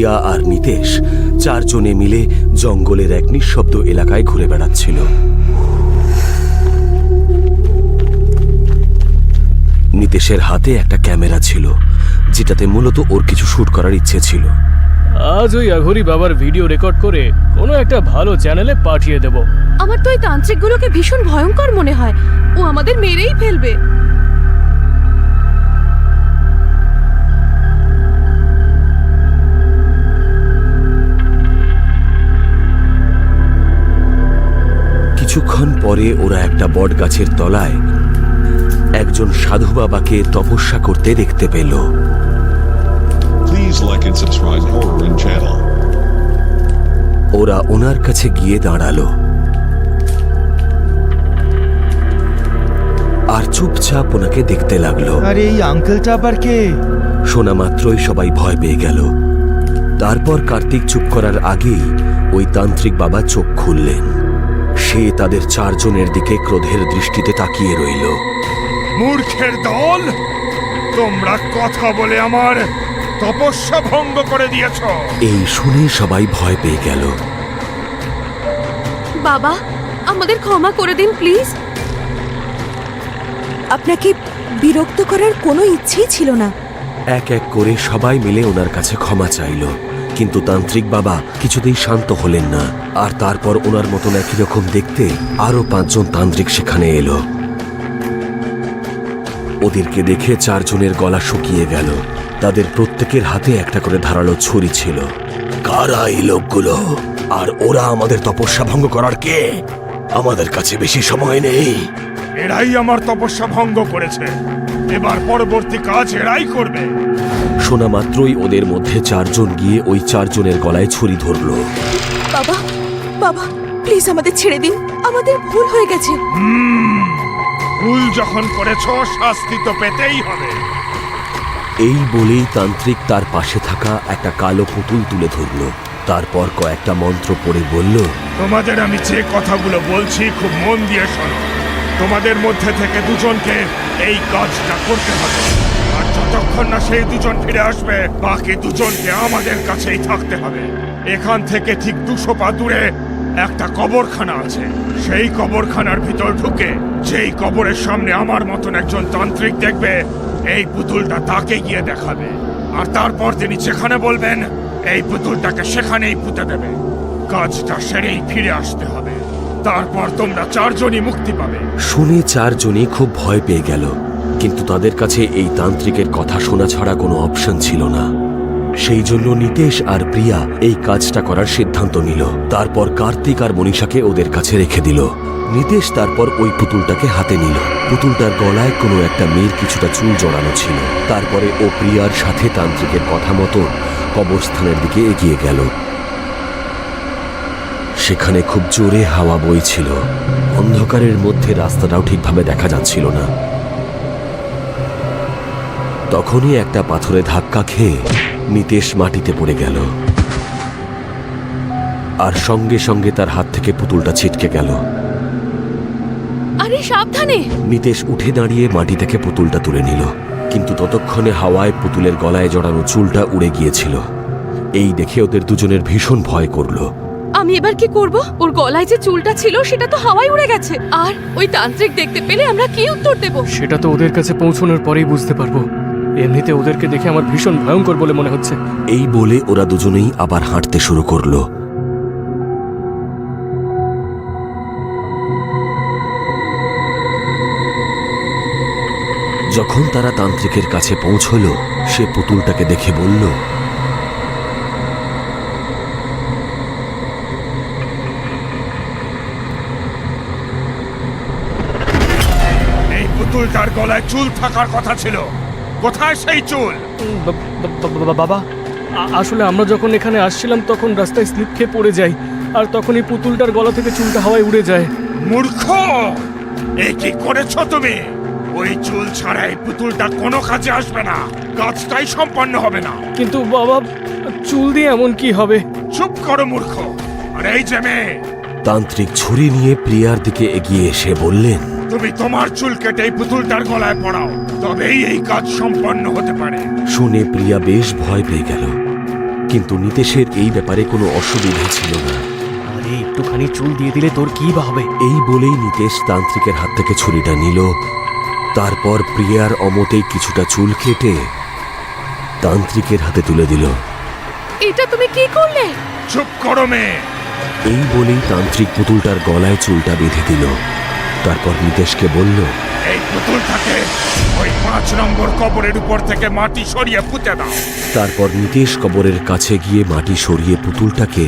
ইয়া আর নিতেশ চারজনে মিলে জঙ্গলের এক নিঃশব্দ এলাকায় ঘুরে বেড়াচ্ছিল। নিতেশের হাতে একটা ক্যামেরা ছিল যেটাতে মূলত ওর কিছু শুট করার ইচ্ছে ছিল। আজ ওই আঘরি বাবার ভিডিও রেকর্ড করে কোনো একটা ভালো চ্যানেলে পাঠিয়ে দেব। আমার তো এই তান্ত্রিকগুলোকে ভীষণ ভয়ঙ্কর মনে হয়। ও আমাদের মেরেই ফেলবে। কিছুক্ষণ পরে ওরা একটা বট গাছের তলায় একজন সাধু বাবাকে তপস্যা করতে দেখতে পেল. ওরা ওনার কাছে গিয়ে দাঁড়াল। আর চুপচাপ ওনাকে দেখতে লাগল। আরে এই আঙ্কেলটা আবার কে? শোনা মাত্রই সবাই ভয় পেয়ে গেল। তারপর কার্তিক চুপ করার আগেই ওই তান্ত্রিক বাবা চোখ খুললেন। সে তাদের চারজনের দিকে ক্রোধের দৃষ্টিতে তাকিয়ে রইল। মূর্খের দল তোমরা কথা বলে আমার তপস্যা ভঙ্গ করে দিয়েছ। এই শুনে সবাই ভয় পেয়ে গেল। বাবা আমাদের ক্ষমা করে দিন প্লিজ। আপনাকে বিরক্ত করার কোনো ইচ্ছেই ছিল না। এক এক করে সবাই মিলে ওনার কাছে ক্ষমা চাইল। কিন্তু তান্ত্রিক বাবা কিছুতেই শান্ত হলেন না। আর তারপর ওনার মতন একই রকম দেখতে আরও পাঁচজন তান্ত্রিক সেখানে এলো। ওদেরকে দেখে চারজনের গলা শুকিয়ে গেল। তাদের প্রত্যেকের হাতে একটা করে ধারালো ছুরি ছিল। কারা এই লোকগুলো? আর ওরা আমাদের তপস্যা ভঙ্গ করার কে? আমাদের কাছে বেশি সময় নেই। এরাই আমার তপস্যা ভঙ্গ করেছে। এবার পরবর্তী কাজ এরাই করবে। শোনা মাত্রই ওদের মধ্যে চারজন গিয়ে ওই চারজনের গলায় ছুরি ধরলো। বাবা বাবা প্লিজ আমাদের ছেড়ে দিন। আমাদের ভুল হয়ে গেছে। ভুল যখন করেছ শাস্তি তো পেতেই হবে। এই বলেই তান্ত্রিক তার পাশে থাকা একটা কালো পুতুল তুলে ধরল। তারপর কয়েকটা মন্ত্র পড়ে বলল তোমাদের আমি যে কথাগুলো বলছি খুব মন দিয়ে শোনো। তোমাদের মধ্যে থেকে দুজনকে এই কাজটা করতে হবে। আর যতক্ষণ না সেই দুজন ফিরে আসবে, বাকি দুজনকে আমাদের কাছেই থাকতে হবে। এখান থেকে ঠিক দুশো পা দূরে একটা কবরখানা আছে। সেই কবরখানার ভিতর ঢুকে যেই কবরের সামনে আমার মতন একজন তান্ত্রিক দেখবে, এই পুতুলটা তাকে গিয়ে দেখাবে। আর তারপর তিনি যেখানে বলবেন, এই পুতুলটাকে সেখানেই পুঁতে দেবে। কাজটা সেরেই ফিরে আসতে হবে। তারপর তোমরা চারজনই মুক্তি পাবে। শুনে চারজনই খুব ভয় পেয়ে গেল, কিন্তু তাদের কাছে এই তান্ত্রিকের কথা শোনা ছাড়া কোনো অপশন ছিল না। সেই জন্য নিতেশ আর প্রিয়া এই কাজটা করার সিদ্ধান্ত নিল। তারপর কার্তিক আর মনীষাকে ওদের কাছে রেখে দিল। নিতেশ তারপর ওই পুতুলটাকে হাতে নিল। পুতুলটার গলায় কোনো একটা মেয়ের কিছুটা চুল জড়ানো ছিল। তারপরে ও প্রিয়ার সাথে তান্ত্রিকের কথা মতো কবরস্থানের দিকে এগিয়ে গেল। সেখানে খুব জোরে হাওয়া বইছিল। অন্ধকারের মধ্যে রাস্তাটাও ঠিকভাবে দেখা যাচ্ছিল না। তখনই একটা পাথরে ধাক্কা খেয়ে নিতেশ মাটিতে পড়ে গেল। আর সঙ্গে সঙ্গে তার হাত থেকে পুতুলটা ছিটকে গেল। আরে সাবধানে! নিতেশ উঠে দাঁড়িয়ে মাটি থেকে পুতুলটা তুলে নিল। কিন্তু ততক্ষণে হাওয়ায় পুতুলের গলায় জড়ানো চুলটা উড়ে গিয়েছিল। এই দেখে ওদের দুজনের ভীষণ ভয় করল। আমি এবার কি করব? ওর গলায় যে চুলটা ছিল সেটা তো হাওয়ায় উড়ে গেছে। আর ওই তান্ত্রিক দেখতে পেলে আমরা কি উত্তর দেব? সেটা তো ওদের কাছে পৌঁছানোর পরেই বুঝতে পারব। এমনিতে ওদেরকে দেখে আমার ভীষণ ভয়ঙ্কর বলে মনে হচ্ছে। এই বলে ওরা দুজনেই আবার হাঁটতে শুরু করল। যখন তারা তান্ত্রিকের কাছে পৌঁছল সে পুতুলটাকে দেখে বলল পুতুলটার গলায় চুল থাকার কথা ছিল। কোথায় সেই চুল? বাবা আসলে আমরা যখন এখানে আসছিলাম তখন রাস্তায় স্লিপ খেয়ে পড়ে যাই। আর তখন এই পুতুলটার গলা থেকে চুলটা হাওয়ায় উড়ে যায়। মূর্খ! এই কি করেছ তুমি? ওই চুল ছাড়া এই পুতুলটা কোনো কাজে আসবে না। কাজটাই সম্পন্ন হবে না। কিন্তু বাবা চুল দিয়ে এমন কি হবে? চুপ করো মূর্খ। আর এই যে মেয়ে। তান্ত্রিক ছুরি নিয়ে প্রিয়ার দিকে এগিয়ে এসে বললেন তুমি তোমার চুল কেটে এই পুতুলটার গলায় পড়াও। তবেই এই কাজ সম্পন্ন হতে পারে। শুনে প্রিয়া বেশ ভয় পেয়ে গেল। কিন্তু নিতেশের এই ব্যাপারে কোনো অসুবিধা ছিল না। আরে একটুখানি চুল দিয়ে দিলে তোর কি বা হবে? এই বলেই নিতেশ তান্ত্রিকের হাত থেকে ছুরিটা নিল। তারপর প্রিয়ার অমতেই কিছুটা চুল কেটে তান্ত্রিকের হাতে তুলে দিল। এটা তুমি কি করলে? চুপ করো মেয়ে। এই বলেই তান্ত্রিক পুতুলটার গলায় চুলটা বেঁধে দিল। তারপর নিতেশকে বলল এই পুতুলটাকে ওই পাঁচ নম্বর কবরের উপর থেকে মাটি সরিয়ে পুঁতে দাও। তারপর নিতেশ কবরের কাছে গিয়ে মাটি সরিয়ে পুতুলটাকে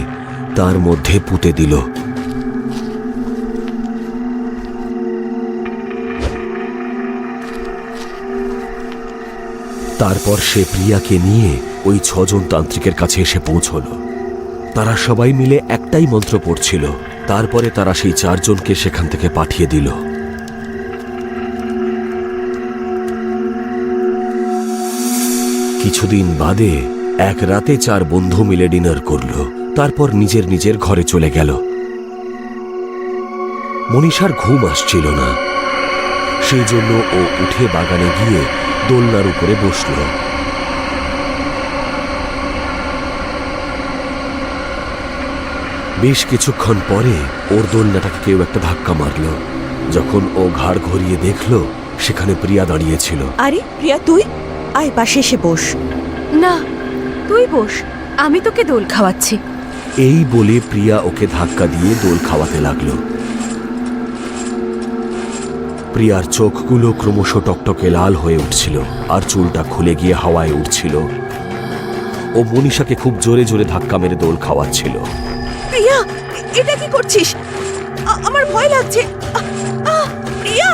তার মধ্যে পুঁতে দিল। তারপর সে প্রিয়াকে নিয়ে ওই ছজন তান্ত্রিকের কাছে এসে পৌঁছল। তারা সবাই মিলে একটাই মন্ত্র পড়ছিল তারপরে তারা সেই চারজনকে সেখান থেকে পাঠিয়ে দিল। কিছুদিন বাদে এক রাতে চার বন্ধু মিলে ডিনার করল, তারপর নিজের নিজের ঘরে চলে গেল। মনীষার ঘুম আসছিল না। সেই জন্য ও উঠে বাগানে গিয়ে দোলনার উপরে বসল। বেশ কিছুক্ষণ পরে ওর দোলনাটাকে কেউ একটা ধাক্কা মারল। যখন ও ঘাড় ঘুরিয়ে দেখল সেখানে প্রিয়া দাঁড়িয়েছিল। আরে প্রিয়া তুই? আয় পাশে এসে বস। না তুই বস আমি তোকে দোল খাওয়াচ্ছি। এই বলে প্রিয়া ওকে ধাক্কা দিয়ে দোল খাওয়াতে লাগল। প্রিয়ার চোখগুলো ক্রমশ টকটকে লাল হয়ে উঠছিল আর চুলটা খুলে গিয়ে হাওয়ায় উঠছিল। ও মনীষাকে খুব জোরে জোরে ধাক্কা মেরে দোল খাওয়াচ্ছিল। প্রিয়া এটা কি করছিস? আমার ভয় লাগছে। প্রিয়া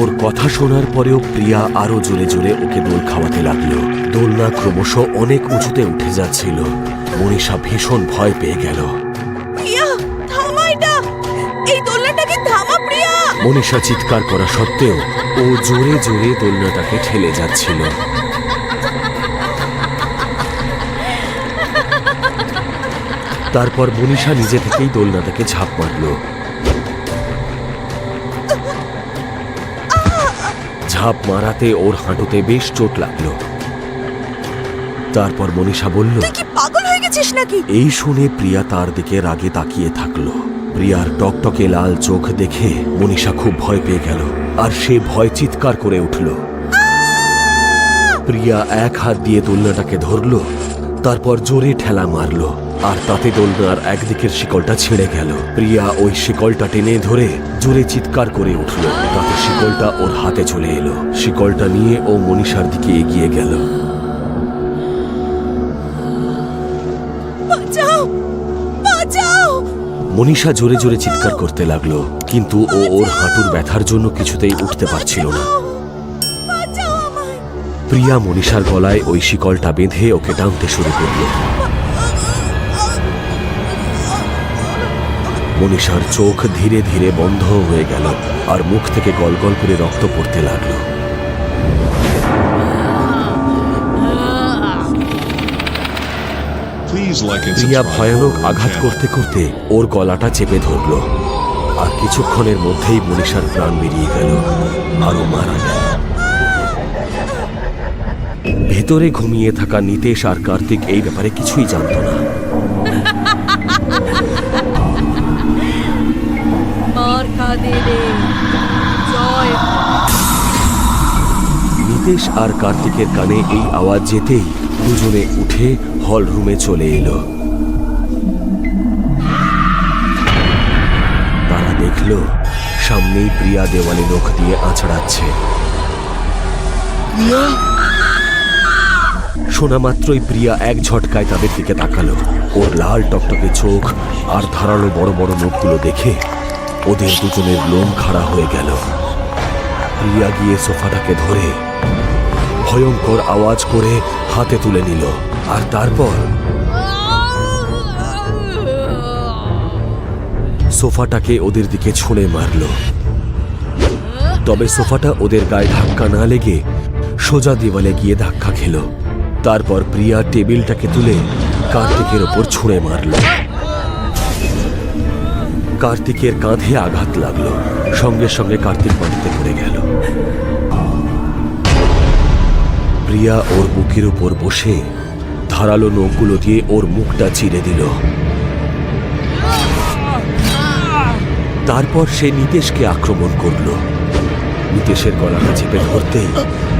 ওর কথা শোনার পরেও প্রিয়া আরও জোরে জোরে ওকে দোল খাওয়াতে লাগল। দোলনা ক্রমশ অনেক উঁচুতে উঠে যাচ্ছিল। মনীষা ভীষণ ভয় পেয়ে গেল। মনীষা চিৎকার করা সত্ত্বেও ও জোরে জোরে দোলনাটাকে ঠেলে যাচ্ছিল। তারপর মনীষা নিজে থেকেই দোলনাটাকে ঝাঁপ মারল। ঝাঁপ মারাতে ওর হাঁটুতে বেশ চোট লাগল। তারপর মনীষা বলল পাগল হয়ে গেছিস নাকি? এই শুনে প্রিয়া তার দিকে রাগে তাকিয়ে থাকল। প্রিয়ার টকটকে লাল চোখ দেখে মনীষা খুব ভয় পেয়ে গেল আর সে ভয় চিৎকার করে উঠল। প্রিয়া এক হাত দিয়ে দোলনাটাকে ধরল তারপর জোরে ঠেলা মারল। আর তাতে দোলনার একদিকের শিকলটা ছিঁড়ে গেল। প্রিয়া ওই শিকলটা টেনে ধরে জোরে চিৎকার করে উঠল। তাতে শিকলটা ওর হাতে চলে এলো। শিকলটা নিয়ে ও মনীষার দিকে এগিয়ে গেল। মনীষা জোরে জোরে চিৎকার করতে লাগল কিন্তু ও ওর হাঁটুর ব্যথার জন্য কিছুতেই উঠতে পারছিল না। প্রিয়া মনীষার গলায় ওই শিকলটা বেঁধে ওকে টানতে শুরু করল। মনীষার চোখ ধীরে ধীরে বন্ধ হয়ে গেল আর মুখ থেকে গলগল করে রক্ত পড়তে লাগল। প্রিয়া ভয়ানক আঘাত করতে করতে ওর গলাটা চেপে ধরল আর কিছুক্ষণের মধ্যেই মনীষার প্রাণ বেরিয়ে গেল আরও মারা গেল। ভেতরে ঘুমিয়ে থাকা নিতেশ আর কার্তিক এই ব্যাপারে কিছুই জানত না। নিতেশ আর কার্তিকের কানে এই আওয়াজ যেতেই দুজনে উঠে হল রুমে চলে এলো। তারা দেখল সামনেই প্রিয়া দেওয়ালে নখ দিয়ে আছড়াচ্ছে। শোনা মাত্রই প্রিয়া এক ঝটকায় তাদের দিকে তাকালো। ওর লাল টকটকে চোখ আর ধারালো বড় বড় মুখগুলো দেখে ওদের দুজনের লোম খাড়া হয়ে গেল। প্রিয়া গিয়ে সোফাটাকে ধরে ভয়ঙ্কর আওয়াজ করে হাতে তুলে নিল। আর তারপর সোফাটাকে ওদের দিকে ছুঁড়ে মারল। তবে সোফাটা ওদের গায়ে ধাক্কা না লেগে সোজা দেওয়ালে গিয়ে ধাক্কা খেল। তারপর প্রিয়া টেবিলটাকে তুলে কার্তিকের ওপর ছুঁড়ে মারল। কার্তিকের কাঁধে আঘাত লাগল। সঙ্গে সঙ্গে কার্তিক মাটিতে পড়ে গেল। প্রিয়া ওর বুকের উপর বসে ধারালো নখগুলো দিয়ে ওর মুখটা চিরে দিল। তারপর সে নিতেশকে আক্রমণ করল। নিতেশের গলাটা চেপে ধরতেই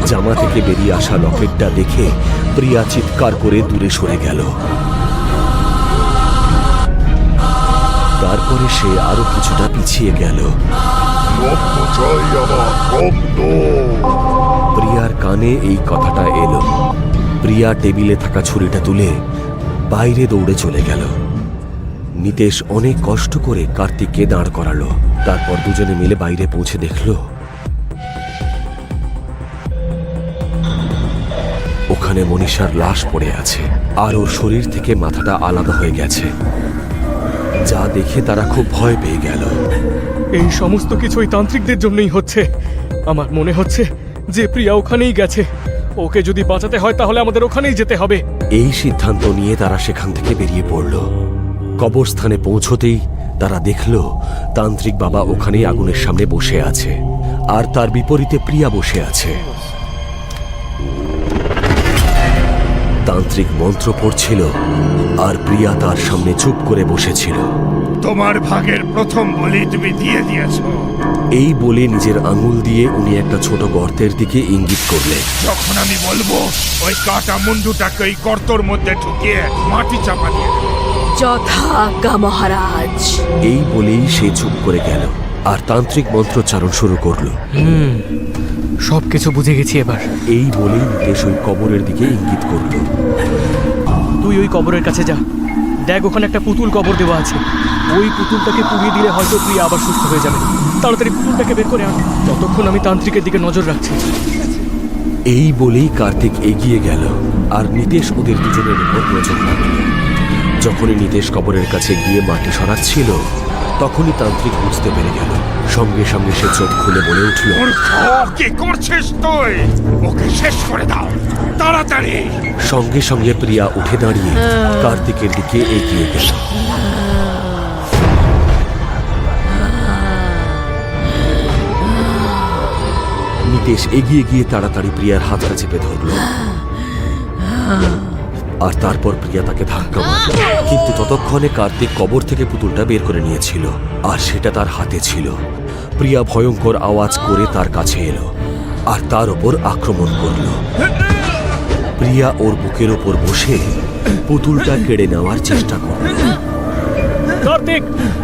জামা থেকে বেরিয়ে আসা লকেটটা দেখে প্রিয়া চিৎকার করে দূরে সরে গেল। তারপরে সে আরও কিছুটা পিছিয়ে গেল। রক্ত চাই আমার রক্ত প্রিয়ার কানে এই কথাটা এলো। প্রিয়া টেবিলে থাকা ছুরিটা তুলে বাইরে দৌড়ে চলে গেল। নিতেশ অনেক কষ্ট করে কার্তিককে দাঁড় করালো। তারপর দুজনে মিলে বাইরে পৌঁছে দেখল। ওখানে মনীষার লাশ পড়ে আছে আর ওর শরীর থেকে মাথাটা আলাদা হয়ে গেছে। যা দেখে তারা খুব ভয় পেয়ে গেল। এই সমস্ত কিছু ওই তান্ত্রিকদের জন্যই হচ্ছে। আমার মনে হচ্ছে যে প্রিয়া ওখানেই গেছে। ওকে যদি বাঁচাতে হয়, তাহলে আমাদের ওখানেই যেতে হবে। এই সিদ্ধান্ত নিয়ে তারা সেখান থেকে বেরিয়ে পড়ল। কবরস্থানে পৌঁছতেই তারা দেখল, তান্ত্রিক বাবা ওখানেই আগুনের সামনে বসে আছে। আর তার বিপরীতে প্রিয়া বসে আছে। তান্ত্রিক মন্ত্র পড়ছিল আর প্রিয়া তার সামনে চুপ করে বসেছিল। তোমার ভাগের প্রথম বলি তুমি দিয়ে দিয়েছ। এই বলে নিজের আঙুল দিয়ে উনি একটা ছোট গর্তের দিকে ইঙ্গিত করলেন। যখন আমি বলব ওই কাটা মুন্ডুটাকে ওই গর্তর মধ্যে ঢুকিয়ে মাটি চাপা দিয়ে দেবে। যথা আজ্ঞা মহারাজ। এই বলেই সে চুপ করে গেল আর তান্ত্রিক মন্ত্রোচ্চারণ শুরু করল। সব কিছু বুঝে গেছি এবার। এই বলেই নিতেশ ওই কবরের দিকে ইঙ্গিত করল। তুই ওই কবরের কাছে যা। দেখ ওখানে একটা পুতুল কবর দেওয়া আছে। ওই পুতুলটাকে পুড়িয়ে দিলে হয়তো তুই আবার সুস্থ হয়ে যাবে। তাড়াতাড়ি পুতুলটাকে বের করে আন। ততক্ষণ আমি তান্ত্রিকের দিকে নজর রাখছি। এই বলেই কার্তিক এগিয়ে গেল আর নিতেশ ওদের দুজনের উপর নজর রাখল যখনই নিতেশ কবরের কাছে গিয়ে মাটি সরাচ্ছিল তখনই তান্ত্রিক বুঝতে পেরে গেল। সঙ্গে সঙ্গে সে চোখ খুলে বলে উঠল কি করছিস তুই? ওকে শেষ করে দাও। তাড়াতাড়ি। সঙ্গে সঙ্গে প্রিয়া উঠে দাঁড়িয়ে কার্তিকের দিকে এগিয়ে গেল। নিতেশ এগিয়ে গিয়ে তাড়াতাড়ি প্রিয়ার হাতটা চেপে ধরল। আর তারপর প্রিয়া তাকে ধাক্কা মারল। কিন্তু ততক্ষণে কার্তিক কবর থেকে পুতুলটা বের করে নিয়েছিল আর সেটা তার হাতে ছিল। প্রিয়া ভয়ঙ্কর আওয়াজ করে তার কাছে এলো আর তার ওপর আক্রমণ করল। প্রিয়া ওর বুকের ওপর বসে পুতুলটা কেড়ে নেওয়ার চেষ্টা করল। কার্তিক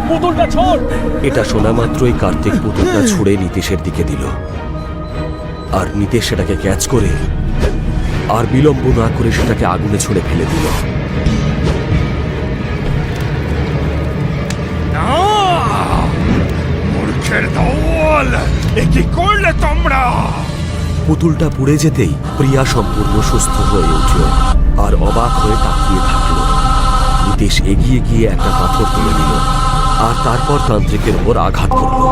পুতুলটা ছড়! এটা শোনা মাত্রই কার্তিক পুতুলটা ছুঁড়ে নিতেশের দিকে দিল। আর নিতেশ সেটাকে ক্যাচ করে আর বিলম্ব না করে সেটাকে আগুনে ছুঁড়ে ফেলে দিল। পুতুলটা পুড়ে যেতেই প্রিয়া সম্পূর্ণ সুস্থ হয়ে উঠল আর অবাক হয়ে তাকিয়ে থাকল। নিতেশ এগিয়ে গিয়ে একটা পাথর তুলে দিল আর তারপর তান্ত্রিকের ওপর আঘাত করল।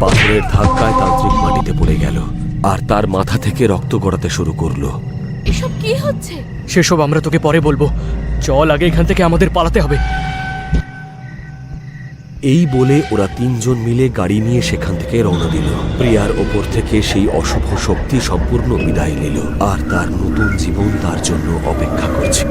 পাথরের ধাক্কায় তান্ত্রিক মাটিতে পড়ে গেল আর তার মাথা থেকে রক্ত গড়াতে শুরু করল। এসব কি হচ্ছে? সেসব আমরা তোকে পরে বলব। চল আগে এখান থেকে আমাদের পালাতে হবে। এই বলে ওরা তিনজন মিলে গাড়ি নিয়ে সেখান থেকে রওনা দিল। প্রিয়ার ওপর থেকে সেই অশুভ শক্তি সম্পূর্ণ বিদায় নিল। আর তার নতুন জীবন তার জন্য অপেক্ষা করছে।